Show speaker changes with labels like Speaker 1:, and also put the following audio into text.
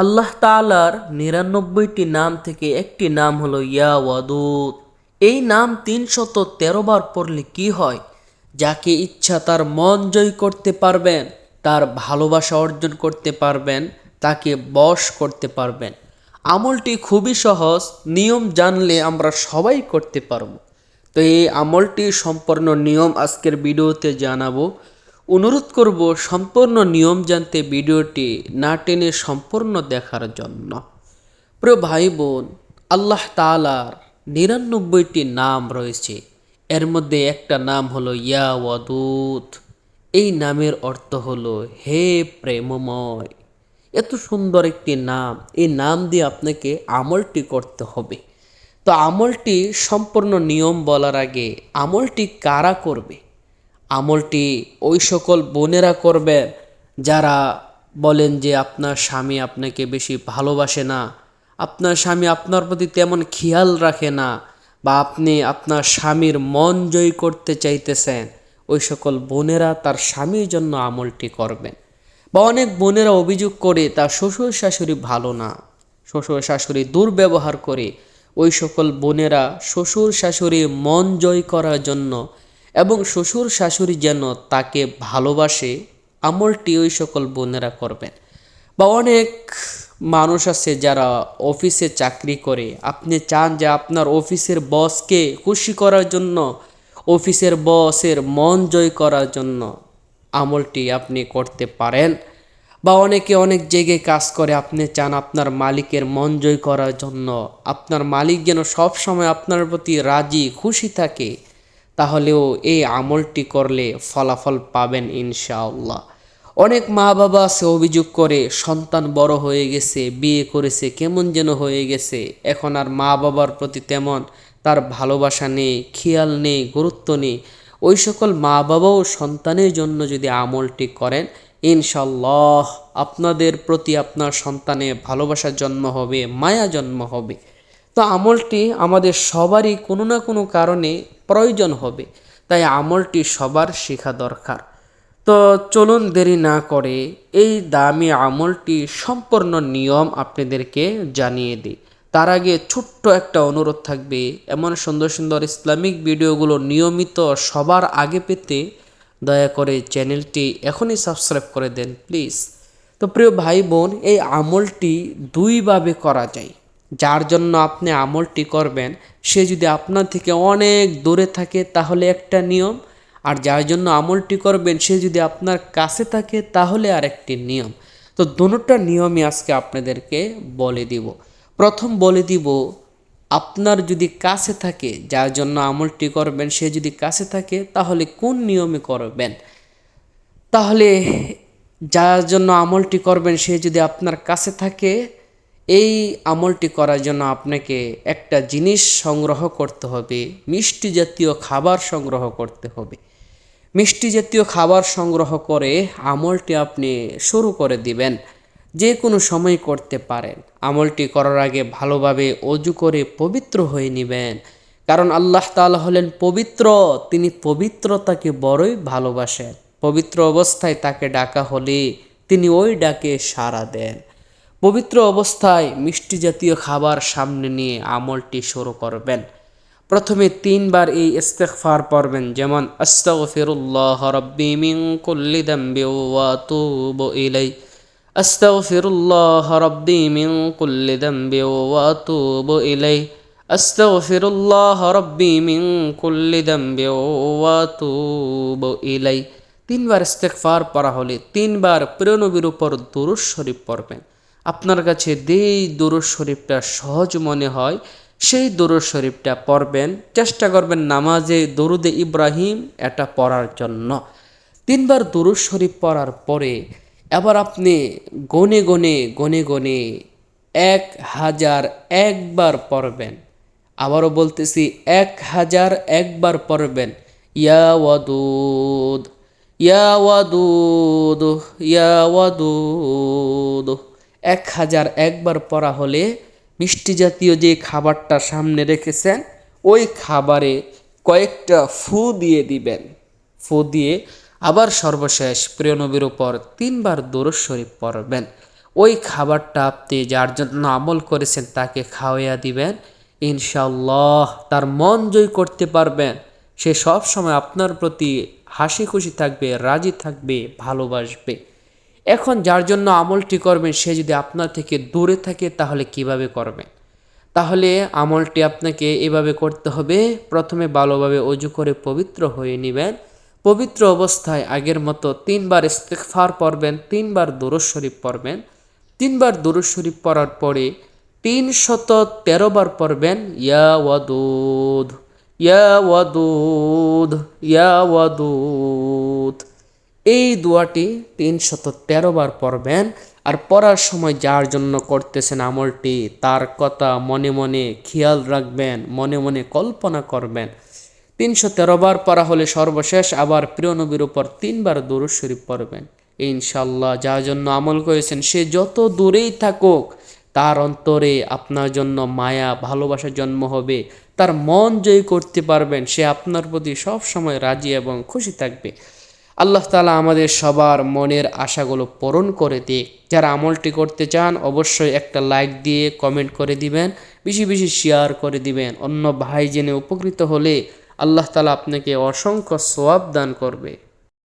Speaker 1: আল্লাহ তাআলার নিরানব্বইটি নাম থেকে একটি নাম হলো ইয়া ওয়াদুদ। এই নাম তিনশত তেরো বার পড়লে কি হয়? যাকে ইচ্ছা তার মন জয় করতে পারবেন, তার ভালোবাসা অর্জন করতে পারবেন, তাকে বশ করতে পারবেন। আমলটি খুবই সহজ, নিয়ম জানলে আমরা সবাই করতে পারব। তো এই আমলটি সম্পূর্ণ নিয়ম আজকের ভিডিওতে জানাব। অনুরোধ করব সম্পূর্ণ নিয়ম জানতে ভিডিওটি না টেনে সম্পূর্ণ দেখার জন্য। প্রিয় ভাই বোন আল্লাহ তালার নিরানব্বইটি নাম রয়েছে। এর মধ্যে একটা নাম হলো ইয়া ওয়াদুদ। এই নামের অর্থ হলো হে প্রেমময়। এত সুন্দর একটি নাম। এই নাম দিয়ে আপনাকে আমলটি করতে হবে। তো আমলটি সম্পূর্ণ নিয়ম বলার আগে আমলটি কারা করবে? আমলটি ওই সকল বোনেরা করবে যারা বলেন যে আপনার স্বামী আপনাকে বেশি ভালোবাসে না, আপনার স্বামী আপনার প্রতি তেমন খেয়াল রাখে না বা আপনি আপনার স্বামীর মন জয় করতে চাইতেছেন, ওই সকল বোনেরা তার স্বামীর জন্য আমলটি করবেন। বা অনেক বোনেরা অভিযোগ করে, তার শ্বশুর শাশুড়ি ভালো না, শ্বশুর শাশুড়ি দুর্ব্যবহার করে, ওই সকল বোনেরা শ্বশুর শাশুড়ির মন জয় করার জন্য এবং শ্বশুর শাশুড়ি যেন তাকে ভালোবাসে, আমলটি ওই সকল বোনেরা করবেন। বা অনেক মানুষ আছে যারা অফিসে চাকরি করে। আপনি চান যে আপনার অফিসের বসকে খুশি করার জন্য, অফিসের বসের মন জয় করার জন্য আমলটি আপনি করতে পারেন। বা অনেকে অনেক জায়গায় কাজ করে, আপনি চান আপনার মালিকের মন জয় করার জন্য। আপনার মালিক যেন সব সময় আপনার প্রতি রাজি, খুশি থাকে। তাহলেও এই আমলটি করলে ফলাফল পাবেন ইনশাআল্লাহ। অনেক মা বাবা আছে, অভিযোগ করে, সন্তান বড় হয়ে গেছে, বিয়ে করেছে, কেমন যেন হয়ে গেছে। এখন আর মা বাবার প্রতি তেমন তার ভালোবাসা নেই, খেয়াল নেই, গুরুত্ব নেই। ওই সকল মা বাবাও সন্তানের জন্য যদি আমলটি করেন ইনশাল্লাহ আপনাদের প্রতি আপনার সন্তানে ভালোবাসা জন্ম হবে, মায়া জন্ম হবে। তো আমলটি আমাদের সবারই কোনো না কোনো কারণে প্রয়োজন হবে। তাই আমলটি সবার শেখা দরকার। তো চলুন দেরি না করে এই দামি আমলটি সম্পূর্ণ নিয়ম আপনাদেরকে জানিয়ে দিই। তার আগে ছোট্ট একটা অনুরোধ থাকবে। এমন সুন্দর সুন্দর ইসলামিক ভিডিওগুলো নিয়মিত সবার আগে পেতে দয়া করে চ্যানেলটি এখনই সাবস্ক্রাইব করে দেন, প্লিজ। তো প্রিয় ভাই বোন, এই আমলটি দুইভাবে করা যায়। যার জন্য আপনি আমলটি করবেন, সে যদি আপনার থেকে অনেক দূরে থাকে তাহলে একটা নিয়ম, আর যার জন্য আমলটি করবেন, সে যদি আপনার কাছে থাকে তাহলে আরেকটি নিয়ম। তো দুটোটা নিয়মই আজকে আপনাদেরকে বলে দিব। প্রথম বলে দিব, আপনার যদি কাছে থাকে, যার জন্য আমলটি করবেন, সে যদি কাছে থাকে তাহলে কোন নিয়মে করবেন? তাহলে যার জন্য আমলটি করবেন, সে যদি আপনার কাছে থাকে এই আমলটি করার জন্য আপনাকে একটা জিনিস সংগ্রহ করতে হবে, মিষ্টি জাতীয় খাবার সংগ্রহ করতে হবে। মিষ্টি জাতীয় খাবার সংগ্রহ করে আমলটি আপনি শুরু করে দিবেন, যে কোনো সময় করতে পারেন। আমলটি করার আগে ভালোভাবে অজু করে পবিত্র হয়ে নেবেন, কারণ আল্লাহ তাআলা হলেন পবিত্র, তিনি পবিত্রতাকে বড়ই ভালোবাসেন। পবিত্র অবস্থায় তাকে ডাকা হলে তিনি ওই ডাকে সাড়া দেন। পবিত্র অবস্থায় মিষ্টি জাতীয় খাবার সামনে নিয়ে আমলটি শুরু করবেন। প্রথমে তিনবার এই ইস্তেগফার পড়বেন, যেমন, আস্তাগফিরুল্লাহ রাব্বি মিন কুল্লি দামবি ওয়া আতুবু ইলাই আস্তাগফিরুল্লাহ রাব্বি মিন কুল্লি দামবি ওয়া আতুবু ইলাই আস্তাগফিরুল্লাহ রাব্বি মিন কুল্লি দামবি ওয়া আতুবু ইলাই তিনবার ইস্তেগফার পড়া হলে তিনবার প্রিয় উপর দুরূদ শরীফ পড়বেন। আপনার কাছে যেই দুরুদ শরীফটা সহজ মনে হয়, সেই দরুদ শরীফটা পড়বেন। চেষ্টা করবেন নামাজে দরুদে ইব্রাহিম এটা পড়ার জন্য। তিনবার দরুদ শরীফ পড়ার পরে এবার আপনি গনে গনে গনে গনে এক হাজার একবার পড়বেন। আবারও বলতেছি, এক হাজার একবার পড়বেন। ইয়া ওয়াদুদ ইয়া ওয়াদুদ ইয়া ওয়াদুদ। এক হাজার একবার পড়া হলে মিষ্টি জাতীয় যে খাবারটা সামনে রেখেছেন, ওই খাবারে কয়েকটা ফু দিয়ে দিবেন। ফু দিয়ে আবার সর্বশেষ প্রিয় নবীর উপর তিনবার দরুদ শরীফ পড়বেন। ওই খাবারটা আপনি যার জন্য আমল করেছেন তাকে খাওয়াইয়া দিবেন। ইনশাল্লাহ তার মন জয় করতে পারবেন। সে সব সময় আপনার প্রতি হাসি খুশি থাকবে, রাজি থাকবে, ভালোবাসবে। এখন যার জন্য আমলটি করবেন, সে যদি আপনার থেকে দূরে থাকে, তাহলে কীভাবে করবেন তাহলে আমলটি আপনাকে এভাবে করতে হবে, প্রথমে ভালোভাবে অজু করে পবিত্র হয়ে নেবেন। পবিত্র অবস্থায় আগের মতো তিনবার ইস্তেকফার পড়বেন, তিনবার দুরুজ শরীফ পড়বেন। তিনবার দুরুজ শরীফ পড়ার পরে তিনশত তেরো বার পড়বেন, ইয়া ওয়াদুদ ইয়া ওয়াদুদ ইয়া ওয়াদুদ। এই দোয়াটি তিনশত তেরো বার পড়বেন আর পড়ার সময় যার জন্য করতেছেন আমলটি, তার কথা মনে মনে খেয়াল রাখবেন, মনে মনে কল্পনা করবেন। তিনশো তেরো বার পড়া হলে সর্বশেষ আবার প্রিয় নবীর উপর তিনবার দরুদ শরীফ পড়বেন। ইনশাল্লাহ যার জন্য আমল করেছেন, সে যত দূরেই থাকুক, তার অন্তরে আপনার জন্য মায়া ভালোবাসা জন্ম হবে। তার মন জয় করতে পারবেন, সে আপনার প্রতি সব সময় রাজি এবং খুশি থাকবে। আল্লাহ তালা আমাদের সবার মনের আশাগুলো পূরণ করে দিক। যারা আমলটি করতে চান, অবশ্যই একটা লাইক দিয়ে কমেন্ট করে দিবেন, বেশি বেশি শেয়ার করে দিবেন। অন্য ভাই জেনে উপকৃত হলে আল্লাহ তালা আপনাকে অসংখ্য সোয়াব দান করবে।